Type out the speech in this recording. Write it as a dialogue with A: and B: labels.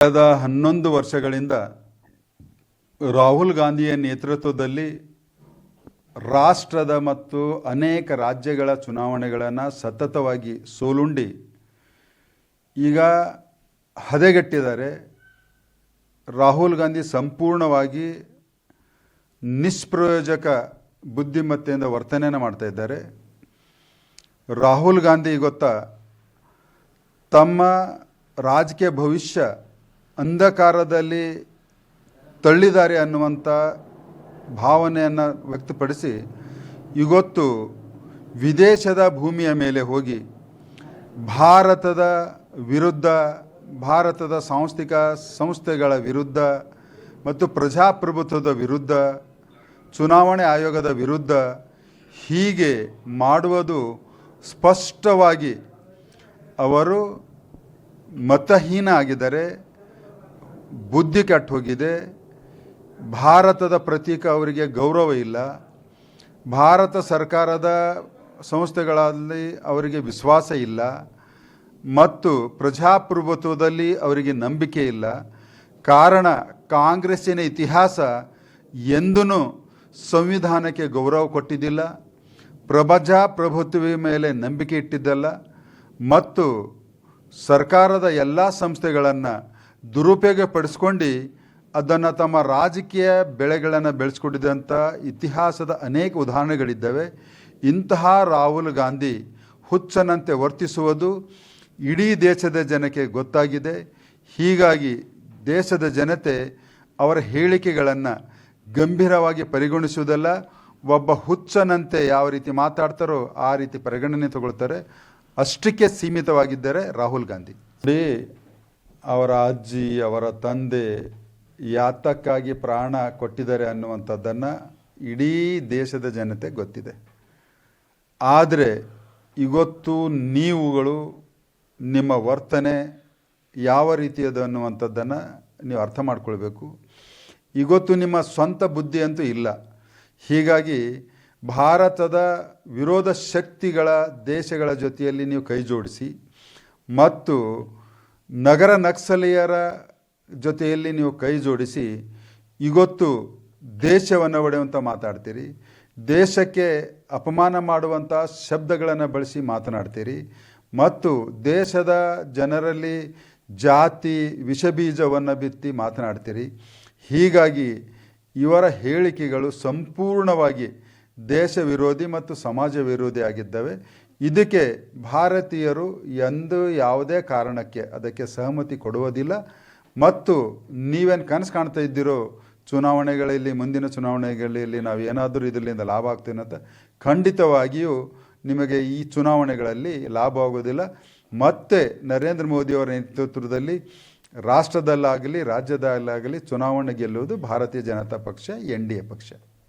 A: ಕಳೆದ ಹನ್ನೊಂದು ವರ್ಷಗಳಿಂದ ರಾಹುಲ್ ಗಾಂಧಿಯ ನೇತೃತ್ವದಲ್ಲಿ ರಾಷ್ಟ್ರದ ಮತ್ತು ಅನೇಕ ರಾಜ್ಯಗಳ ಚುನಾವಣೆಗಳನ್ನು ಸತತವಾಗಿ ಸೋಲುಂಡಿ ಈಗ ಹದೆಗೆಟ್ಟಿದ್ದಾರೆ. ರಾಹುಲ್ ಗಾಂಧಿ ಸಂಪೂರ್ಣವಾಗಿ ನಿಷ್ಪ್ರಯೋಜಕ ಬುದ್ಧಿಮತ್ತೆಯಿಂದ ವರ್ತನೆಯನ್ನು ಮಾಡ್ತಾ ಇದ್ದಾರೆ. ರಾಹುಲ್ ಗಾಂಧಿ ಗೊತ್ತಾ ತಮ್ಮ ರಾಜಕೀಯ ಭವಿಷ್ಯ ಅಂಧಕಾರದಲ್ಲಿ ತಳ್ಳಿದ್ದಾರೆ ಅನ್ನುವಂಥ ಭಾವನೆಯನ್ನು ವ್ಯಕ್ತಪಡಿಸಿ ಇವತ್ತು ವಿದೇಶದ ಭೂಮಿಯ ಮೇಲೆ ಹೋಗಿ ಭಾರತದ ವಿರುದ್ಧ, ಭಾರತದ ಸಾಂಸ್ಥಿಕ ಸಂಸ್ಥೆಗಳ ವಿರುದ್ಧ ಮತ್ತು ಪ್ರಜಾಪ್ರಭುತ್ವದ ವಿರುದ್ಧ, ಚುನಾವಣೆ ಆಯೋಗದ ವಿರುದ್ಧ ಹೀಗೆ ಮಾಡುವುದು ಸ್ಪಷ್ಟವಾಗಿ ಅವರು ಮತಹೀನ ಆಗಿದ್ದಾರೆ. ಬುದ್ಧಿ ಕೆಟ್ಟು ಹೋಗಿದೆ ಭಾರತದ ಪ್ರತೀಕ ಅವರಿಗೆ ಗೌರವ ಇಲ್ಲ. ಭಾರತ ಸರ್ಕಾರದ ಸಂಸ್ಥೆಗಳಲ್ಲಿ ಅವರಿಗೆ ವಿಶ್ವಾಸ ಇಲ್ಲ. ಮತ್ತು ಪ್ರಜಾಪ್ರಭುತ್ವದಲ್ಲಿ ಅವರಿಗೆ ನಂಬಿಕೆ ಇಲ್ಲ. ಕಾರಣ ಕಾಂಗ್ರೆಸ್ಸಿನ ಇತಿಹಾಸ ಎಂದೂ ಸಂವಿಧಾನಕ್ಕೆ ಗೌರವ ಕೊಟ್ಟಿದ್ದಿಲ್ಲ. ಪ್ರಜಾಪ್ರಭುತ್ವ ಮೇಲೆ ನಂಬಿಕೆ ಇಟ್ಟಿದ್ದಲ್ಲ. ಮತ್ತು ಸರ್ಕಾರದ ಎಲ್ಲ ಸಂಸ್ಥೆಗಳನ್ನು ದುರುಪಯೋಗ ಪಡಿಸ್ಕೊಂಡು ಅದನ್ನು ತಮ್ಮ ರಾಜಕೀಯ ಬೆಳೆಗಳನ್ನು ಬೆಳೆಸ್ಕೊಂಡಿದ್ದಂಥ ಇತಿಹಾಸದ ಅನೇಕ ಉದಾಹರಣೆಗಳಿದ್ದಾವೆ. ಇಂತಹ ರಾಹುಲ್ ಗಾಂಧಿ ಹುಚ್ಚನಂತೆ ವರ್ತಿಸುವುದು ಇಡೀ ದೇಶದ ಜನಕ್ಕೆ ಗೊತ್ತಾಗಿದೆ. ಹೀಗಾಗಿ ದೇಶದ ಜನತೆ ಅವರ ಹೇಳಿಕೆಗಳನ್ನು ಗಂಭೀರವಾಗಿ ಪರಿಗಣಿಸುವುದಲ್ಲ, ಒಬ್ಬ ಹುಚ್ಚನಂತೆ ಯಾವ ರೀತಿ ಮಾತಾಡ್ತಾರೋ ಆ ರೀತಿ ಪರಿಗಣನೆ ತಗೊಳ್ತಾರೆ. ಅಷ್ಟಕ್ಕೆ ಸೀಮಿತವಾಗಿದ್ದಾರೆ ರಾಹುಲ್ ಗಾಂಧಿ. ಅವರ ಅಜ್ಜಿ, ಅವರ ತಂದೆ ಯಾತಕ್ಕಾಗಿ ಪ್ರಾಣ ಕೊಟ್ಟಿದ್ದಾರೆ ಅನ್ನುವಂಥದ್ದನ್ನು ಇಡೀ ದೇಶದ ಜನತೆ ಗೊತ್ತಿದೆ. ಆದರೆ ಇವತ್ತು ನೀವುಗಳು ನಿಮ್ಮ ವರ್ತನೆ ಯಾವ ರೀತಿಯದು ಅನ್ನುವಂಥದ್ದನ್ನು ನೀವು ಅರ್ಥ ಮಾಡ್ಕೊಳ್ಬೇಕು. ಇವತ್ತು ನಿಮ್ಮ ಸ್ವಂತ ಬುದ್ಧಿ ಅಂತೂ ಇಲ್ಲ. ಹೀಗಾಗಿ ಭಾರತದ ವಿರೋಧ ಶಕ್ತಿಗಳ ದೇಶಗಳ ಜೊತೆಯಲ್ಲಿ ನೀವು ಕೈ ಜೋಡಿಸಿ ಮತ್ತು ನಗರ ನಕ್ಸಲೀಯರ ಜೊತೆಯಲ್ಲಿ ನೀವು ಕೈ ಜೋಡಿಸಿ, ಇವತ್ತು ದೇಶವನ್ನು ಒಡೆಯುವಂಥ ಮಾತಾಡ್ತೀರಿ, ದೇಶಕ್ಕೆ ಅಪಮಾನ ಮಾಡುವಂಥ ಶಬ್ದಗಳನ್ನು ಬಳಸಿ ಮಾತನಾಡ್ತೀರಿ, ಮತ್ತು ದೇಶದ ಜನರಲ್ಲಿ ಜಾತಿ ವಿಷಬೀಜವನ್ನು ಬಿತ್ತಿ ಮಾತನಾಡ್ತೀರಿ. ಹೀಗಾಗಿ ಇವರ ಹೇಳಿಕೆಗಳು ಸಂಪೂರ್ಣವಾಗಿ ದೇಶ ವಿರೋಧಿ ಮತ್ತು ಸಮಾಜ ವಿರೋಧಿ ಆಗಿದ್ದವೆ. ಇದಕ್ಕೆ ಭಾರತೀಯರು ಎಂದು ಯಾವುದೇ ಕಾರಣಕ್ಕೆ ಅದಕ್ಕೆ ಸಹಮತಿ ಕೊಡುವುದಿಲ್ಲ. ಮತ್ತು ನೀವೇನು ಕನಸು ಕಾಣ್ತಾ ಇದ್ದೀರೋ, ಚುನಾವಣೆಗಳಲ್ಲಿ, ಮುಂದಿನ ಚುನಾವಣೆಗಳಲ್ಲಿ ನಾವು ಏನಾದರೂ ಇದರಿಂದ ಲಾಭ ಆಗ್ತೇನೆ ಅಂತ ಖಂಡಿತವಾಗಿಯೂ ನಿಮಗೆ ಈ ಚುನಾವಣೆಗಳಲ್ಲಿ ಲಾಭ ಆಗೋದಿಲ್ಲ. ಮತ್ತೆ ನರೇಂದ್ರ ಮೋದಿಯವರ ನೇತೃತ್ವದಲ್ಲಿ ರಾಷ್ಟ್ರದಲ್ಲಾಗಲಿ, ರಾಜ್ಯದಲ್ಲಾಗಲಿ ಚುನಾವಣೆ ಗೆಲ್ಲುವುದು ಭಾರತೀಯ ಜನತಾ ಪಕ್ಷ, ಎನ್ ಡಿ ಎ ಪಕ್ಷ.